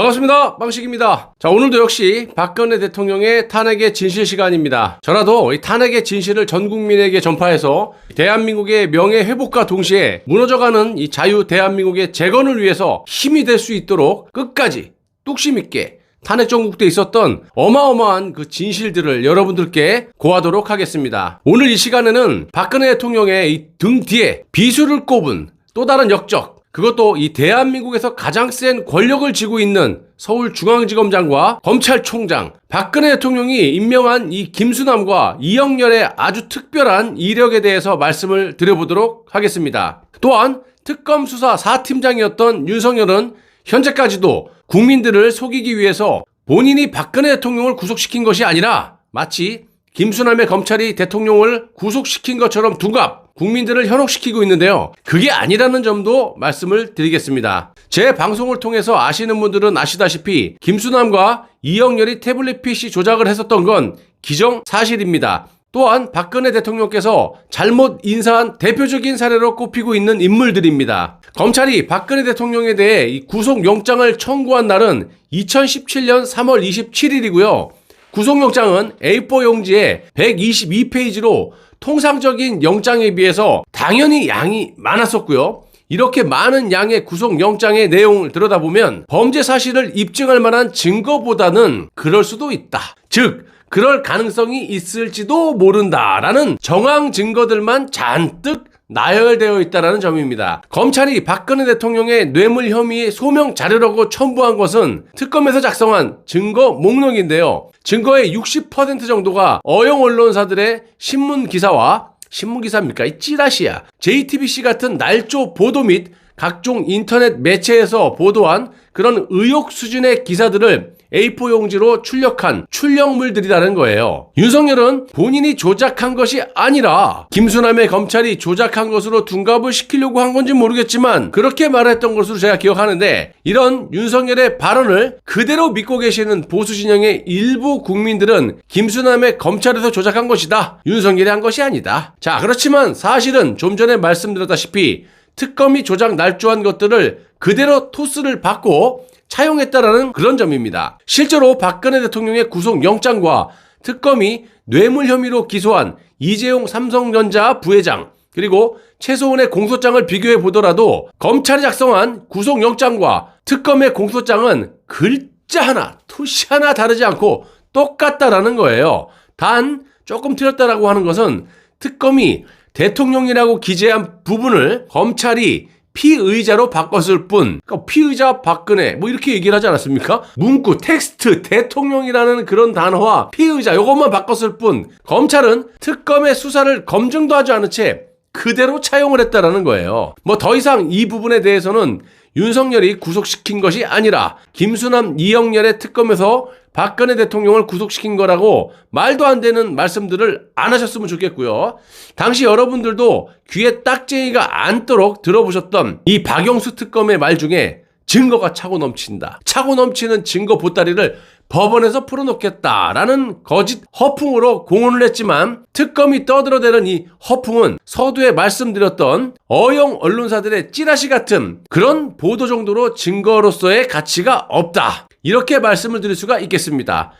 반갑습니다. 빵식입니다. 자, 오늘도 역시 박근혜 대통령의 탄핵의 진실 시간입니다. 저라도 이 탄핵의 진실을 전 국민에게 전파해서 대한민국의 명예 회복과 동시에 무너져가는 이 자유 대한민국의 재건을 위해서 힘이 될 수 있도록 끝까지 뚝심 있게 탄핵 정국때 있었던 어마어마한 그 진실들을 여러분들께 고하도록 하겠습니다. 오늘 이 시간에는 박근혜 대통령의 이 등 뒤에 비수를 꼽은 또 다른 역적, 그것도 이 대한민국에서 가장 센 권력을 쥐고 있는 서울중앙지검장과 검찰총장, 박근혜 대통령이 임명한 이 김수남과 이영렬의 아주 특별한 이력에 대해서 말씀을 드려보도록 하겠습니다. 또한 특검 수사 4팀장이었던 윤석열은 현재까지도 국민들을 속이기 위해서 본인이 박근혜 대통령을 구속시킨 것이 아니라 마치 김수남의 검찰이 대통령을 구속시킨 것처럼 둔갑 국민들을 현혹시키고 있는데요. 그게 아니라는 점도 말씀을 드리겠습니다. 제 방송을 통해서 아시는 분들은 아시다시피 김수남과 이영렬이 태블릿 PC 조작을 했었던 건 기정 사실입니다. 또한 박근혜 대통령께서 잘못 인사한 대표적인 사례로 꼽히고 있는 인물들입니다. 검찰이 박근혜 대통령에 대해 이 구속영장을 청구한 날은 2017년 3월 27일이고요. 구속영장은 A4 용지에 122페이지로 통상적인 영장에 비해서 당연히 양이 많았었고요. 이렇게 많은 양의 구속영장의 내용을 들여다보면 범죄 사실을 입증할 만한 증거보다는 그럴 수도 있다. 즉, 그럴 가능성이 있을지도 모른다라는 정황 증거들만 잔뜩 나열되어 있다는 점입니다. 검찰이 박근혜 대통령의 뇌물 혐의 소명 자료라고 첨부한 것은 특검에서 작성한 증거 목록인데요. 증거의 60% 정도가 어용 언론사들의 신문 기사와 신문 기사입니까? 이 찌라시야. JTBC 같은 날조 보도 및 각종 인터넷 매체에서 보도한 그런 의혹 수준의 기사들을 A4 용지로 출력한 출력물들이라는 거예요. 윤석열은 본인이 조작한 것이 아니라 김수남의 검찰이 조작한 것으로 둔갑을 시키려고 한 건지 모르겠지만 그렇게 말했던 것으로 제가 기억하는데 이런 윤석열의 발언을 그대로 믿고 계시는 보수 진영의 일부 국민들은 김수남의 검찰에서 조작한 것이다. 윤석열이 한 것이 아니다. 자, 그렇지만 사실은 좀 전에 말씀드렸다시피 특검이 조작 날조한 것들을 그대로 토스를 받고 차용했다라는 그런 점입니다. 실제로 박근혜 대통령의 구속영장과 특검이 뇌물 혐의로 기소한 이재용 삼성전자 부회장 그리고 최소원의 공소장을 비교해 보더라도 검찰이 작성한 구속영장과 특검의 공소장은 글자 하나, 토시 하나 다르지 않고 똑같다라는 거예요. 단 조금 틀렸다라고 하는 것은 특검이 대통령이라고 기재한 부분을 검찰이 피의자로 바꿨을 뿐, 그러니까 피의자 박근혜, 뭐 이렇게 얘기를 하지 않았습니까? 문구, 텍스트, 대통령이라는 그런 단어와 피의자, 요것만 바꿨을 뿐, 검찰은 특검의 수사를 검증도 하지 않은 채 그대로 차용을 했다라는 거예요. 뭐 더 이상 이 부분에 대해서는 윤석열이 구속시킨 것이 아니라 김수남, 이영렬의 특검에서 박근혜 대통령을 구속시킨 거라고 말도 안 되는 말씀들을 안 하셨으면 좋겠고요. 당시 여러분들도 귀에 딱쟁이가 않도록 들어보셨던 이 박영수 특검의 말 중에 증거가 차고 넘친다. 차고 넘치는 증거 보따리를 법원에서 풀어놓겠다라는 거짓 허풍으로 공언을 했지만 특검이 떠들어대는 이 허풍은 서두에 말씀드렸던 어용 언론사들의 찌라시 같은 그런 보도 정도로 증거로서의 가치가 없다. 이렇게 말씀을 드릴 수가 있겠습니다.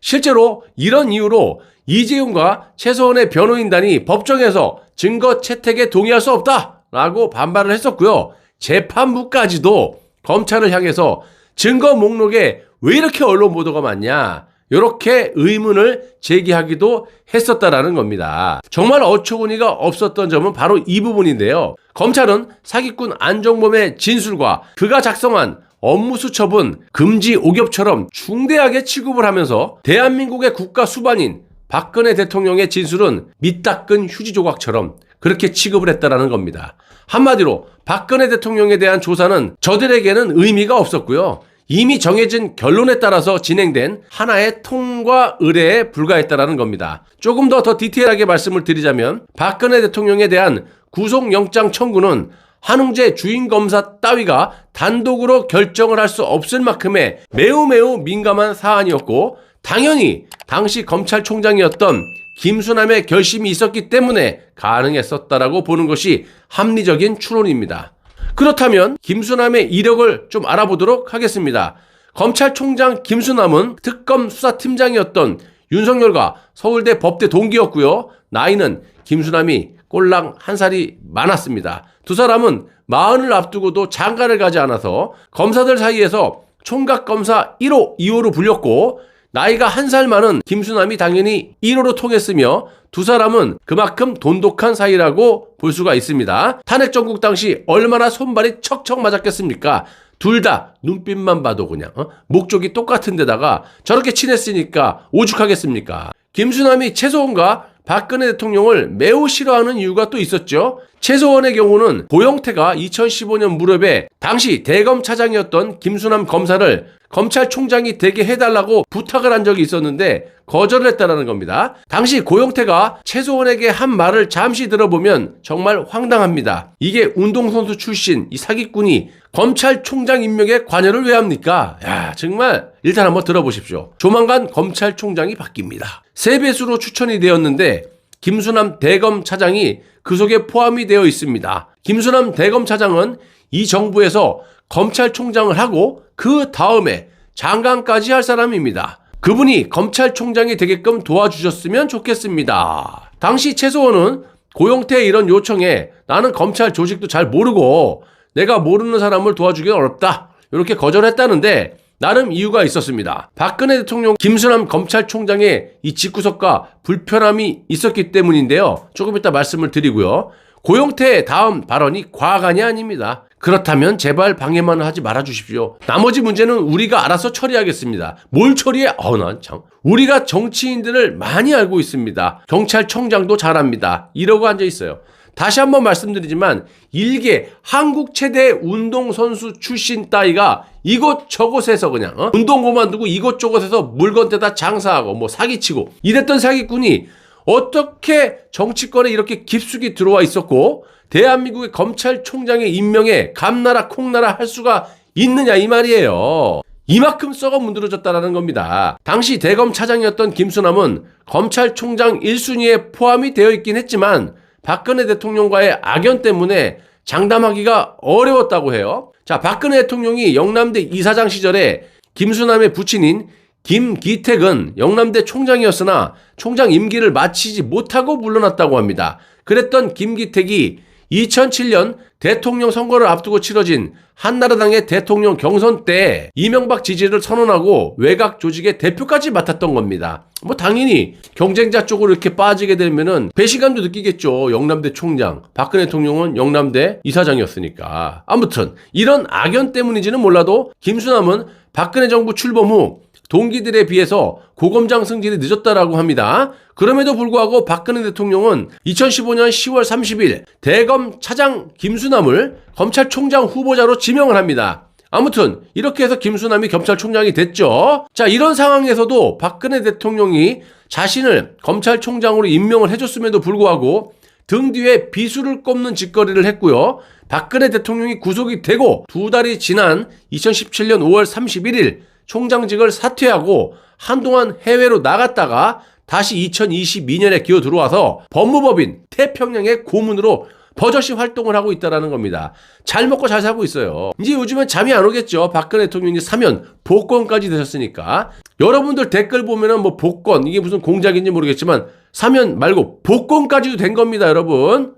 실제로 이런 이유로 이재용과 최소원의 변호인단이 법정에서 증거 채택에 동의할 수 없다라고 반발을 했었고요. 재판부까지도 검찰을 향해서 증거 목록에 왜 이렇게 언론 보도가 많냐? 이렇게 의문을 제기하기도 했었다라는 겁니다. 정말 어처구니가 없었던 점은 바로 이 부분인데요. 검찰은 사기꾼 안정범의 진술과 그가 작성한 업무 수첩은 금지 오겹처럼 중대하게 취급을 하면서 대한민국의 국가 수반인 박근혜 대통령의 진술은 밑닦은 휴지 조각처럼 그렇게 취급을 했다라는 겁니다. 한마디로 박근혜 대통령에 대한 조사는 저들에게는 의미가 없었고요. 이미 정해진 결론에 따라서 진행된 하나의 통과 의뢰에 불과했다라는 겁니다. 조금 더더 디테일하게 말씀을 드리자면 박근혜 대통령에 대한 구속영장 청구는 한웅재 주인검사 따위가 단독으로 결정을 할 수 없을 만큼의 매우 매우 민감한 사안이었고 당연히 당시 검찰총장이었던 김수남의 결심이 있었기 때문에 가능했었다라고 보는 것이 합리적인 추론입니다. 그렇다면 김수남의 이력을 좀 알아보도록 하겠습니다. 검찰총장 김수남은 특검 수사팀장이었던 윤석열과 서울대 법대 동기였고요. 나이는 김수남이 꼴랑 한 살이 많았습니다. 두 사람은 마흔을 앞두고도 장가를 가지 않아서 검사들 사이에서 총각검사 1호, 2호로 불렸고 나이가 한 살 많은 김수남이 당연히 1호로 통했으며 두 사람은 그만큼 돈독한 사이라고 볼 수가 있습니다. 탄핵 정국 당시 얼마나 손발이 척척 맞았겠습니까? 둘 다 눈빛만 봐도 그냥 어? 목적이 똑같은 데다가 저렇게 친했으니까 오죽하겠습니까? 김수남이 최소원과 박근혜 대통령을 매우 싫어하는 이유가 또 있었죠. 최소원의 경우는 고영태가 2015년 무렵에 당시 대검 차장이었던 김수남 검사를 검찰총장이 되게 해달라고 부탁을 한 적이 있었는데 거절을 했다는 겁니다. 당시 고영태가 최소원에게 한 말을 잠시 들어보면 정말 황당합니다. 이게 운동선수 출신 이 사기꾼이 검찰총장 임명에 관여를 왜 합니까? 야 정말 일단 한번 들어보십시오. 조만간 검찰총장이 바뀝니다. 세 배수로 추천이 되었는데 김수남 대검 차장이 그 속에 포함이 되어 있습니다. 김수남 대검 차장은 이 정부에서 검찰총장을 하고 그 다음에 장관까지 할 사람입니다. 그분이 검찰총장이 되게끔 도와주셨으면 좋겠습니다. 당시 최소원은 고영태의 이런 요청에 나는 검찰 조직도 잘 모르고 내가 모르는 사람을 도와주기는 어렵다. 이렇게 거절했다는데 나름 이유가 있었습니다. 박근혜 대통령 김수남 검찰총장의 이 집구석과 불편함이 있었기 때문인데요. 조금 이따 말씀을 드리고요. 고영태의 다음 발언이 과간이 아닙니다. 그렇다면 제발 방해만 하지 말아 주십시오. 나머지 문제는 우리가 알아서 처리하겠습니다. 뭘 처리해? 어, 난 참. 우리가 정치인들을 많이 알고 있습니다. 경찰청장도 잘합니다. 이러고 앉아 있어요. 다시 한번 말씀드리지만 일개 한국 최대 운동선수 출신 따위가 이곳저곳에서 그냥 어? 운동 그만두고 이곳저곳에서 물건 떼다 장사하고 뭐 사기치고 이랬던 사기꾼이 어떻게 정치권에 이렇게 깊숙이 들어와 있었고 대한민국의 검찰총장의 임명에 감나라 콩나라 할 수가 있느냐 이 말이에요. 이만큼 썩어 문드러졌다라는 겁니다. 당시 대검 차장이었던 김수남은 검찰총장 1순위에 포함이 되어 있긴 했지만 박근혜 대통령과의 악연 때문에 장담하기가 어려웠다고 해요. 자, 박근혜 대통령이 영남대 이사장 시절에 김수남의 부친인 김기택은 영남대 총장이었으나 총장 임기를 마치지 못하고 물러났다고 합니다. 그랬던 김기택이 2007년 대통령 선거를 앞두고 치러진 한나라당의 대통령 경선 때 이명박 지지를 선언하고 외곽 조직의 대표까지 맡았던 겁니다. 뭐 당연히 경쟁자 쪽으로 이렇게 빠지게 되면은 배신감도 느끼겠죠. 영남대 총장. 박근혜 대통령은 영남대 이사장이었으니까. 아무튼 이런 악연 때문인지는 몰라도 김수남은 박근혜 정부 출범 후 동기들에 비해서 고검장 승진이 늦었다라고 합니다. 그럼에도 불구하고 박근혜 대통령은 2015년 10월 30일 대검 차장 김수남을 검찰총장 후보자로 지명을 합니다. 아무튼 이렇게 해서 김수남이 검찰총장이 됐죠. 자 이런 상황에서도 박근혜 대통령이 자신을 검찰총장으로 임명을 해줬음에도 불구하고 등 뒤에 비수를 꼽는 짓거리를 했고요. 박근혜 대통령이 구속이 되고 두 달이 지난 2017년 5월 31일 총장직을 사퇴하고 한동안 해외로 나갔다가 다시 2022년에 기어 들어와서 법무법인 태평양의 고문으로 버젓이 활동을 하고 있다라는 겁니다. 잘 먹고 잘 살고 있어요. 이제 요즘엔 잠이 안 오겠죠. 박근혜 대통령이 사면 복권까지 되셨으니까. 여러분들 댓글 보면은 뭐 복권 이게 무슨 공작인지 모르겠지만 사면 말고 복권까지도 된 겁니다, 여러분.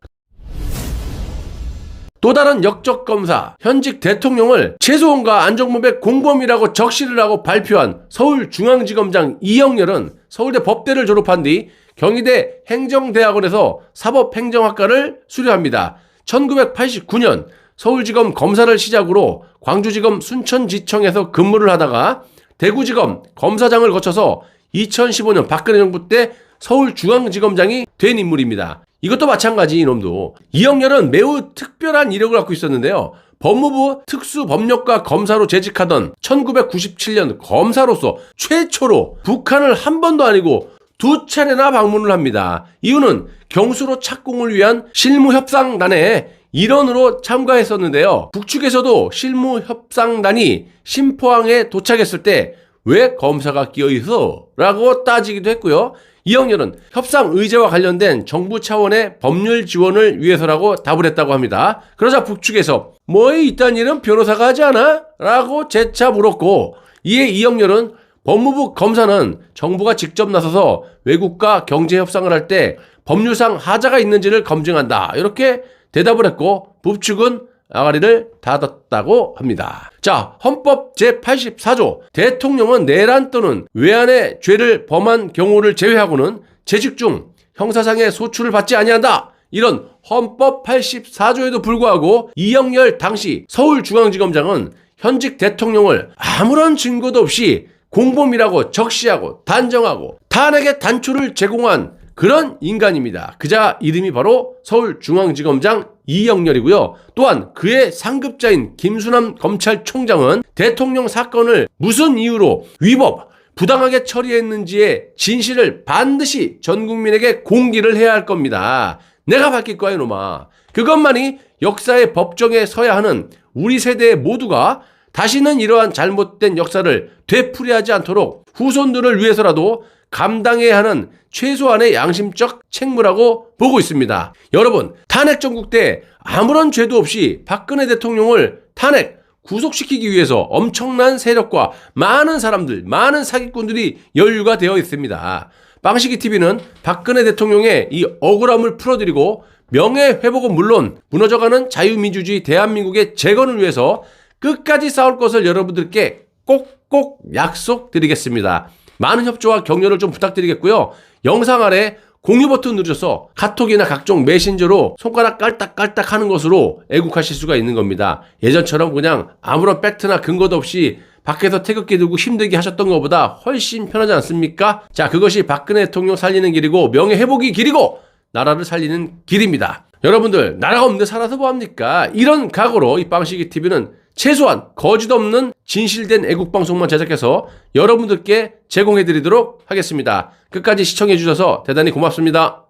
또 다른 역적 검사, 현직 대통령을 최소원과 안정범의 공범이라고 적시를 하고 발표한 서울중앙지검장 이영렬은 서울대 법대를 졸업한 뒤 경희대 행정대학원에서 사법행정학과를 수료합니다. 1989년 서울지검 검사를 시작으로 광주지검 순천지청에서 근무를 하다가 대구지검 검사장을 거쳐서 2015년 박근혜 정부 때 서울중앙지검장이 된 인물입니다. 이것도 마찬가지 이놈도 이영렬은 매우 특별한 이력을 갖고 있었는데요. 법무부 특수법력과 검사로 재직하던 1997년 검사로서 최초로 북한을 한 번도 아니고 두 차례나 방문을 합니다. 이유는 경수로 착공을 위한 실무협상단에 일원으로 참가했었는데요. 북측에서도 실무협상단이 심포항에 도착했을 때 왜 검사가 끼어 있어? 라고 따지기도 했고요. 이영렬은 협상 의제와 관련된 정부 차원의 법률 지원을 위해서라고 답을 했다고 합니다. 그러자 북측에서 뭐에 이딴 일은 변호사가 하지 않아? 라고 재차 물었고 이에 이영렬은 법무부 검사는 정부가 직접 나서서 외국과 경제 협상을 할 때 법률상 하자가 있는지를 검증한다. 이렇게 대답을 했고 북측은 아가리를 닫았다고 합니다. 자, 헌법 제84조 대통령은 내란 또는 외환의 죄를 범한 경우를 제외하고는 재직 중 형사상의 소출을 받지 아니한다. 이런 헌법 84조에도 불구하고 이영렬 당시 서울중앙지검장은 현직 대통령을 아무런 증거도 없이 공범이라고 적시하고 단정하고 탄핵의 단초를 제공한 그런 인간입니다. 그자 이름이 바로 서울중앙지검장 이영렬이고요. 또한 그의 상급자인 김수남 검찰총장은 대통령 사건을 무슨 이유로 위법, 부당하게 처리했는지의 진실을 반드시 전 국민에게 공개를 해야 할 겁니다. 내가 밝힐 거야, 이놈아. 그것만이 역사의 법정에 서야 하는 우리 세대 모두가 다시는 이러한 잘못된 역사를 되풀이하지 않도록 후손들을 위해서라도 감당해야 하는 최소한의 양심적 책무라고 보고 있습니다. 여러분, 탄핵 정국 때 아무런 죄도 없이 박근혜 대통령을 탄핵, 구속시키기 위해서 엄청난 세력과 많은 사람들, 많은 사기꾼들이 연루가 되어 있습니다. 빵시기 TV는 박근혜 대통령의 이 억울함을 풀어드리고 명예 회복은 물론 무너져가는 자유민주주의 대한민국의 재건을 위해서 끝까지 싸울 것을 여러분들께 꼭꼭 약속드리겠습니다. 많은 협조와 격려를 좀 부탁드리겠고요. 영상 아래 공유 버튼 누르셔서 카톡이나 각종 메신저로 손가락 깔딱깔딱 하는 것으로 애국하실 수가 있는 겁니다. 예전처럼 그냥 아무런 팩트나 근거도 없이 밖에서 태극기 들고 힘들게 하셨던 것보다 훨씬 편하지 않습니까? 자, 그것이 박근혜 대통령 살리는 길이고 명예 회복이 길이고 나라를 살리는 길입니다. 여러분들, 나라가 없는데 살아서 뭐합니까? 이런 각오로 이 빵시기 TV는 최소한 거짓 없는 진실된 애국 방송만 제작해서 여러분들께 제공해 드리도록 하겠습니다. 끝까지 시청해 주셔서 대단히 고맙습니다.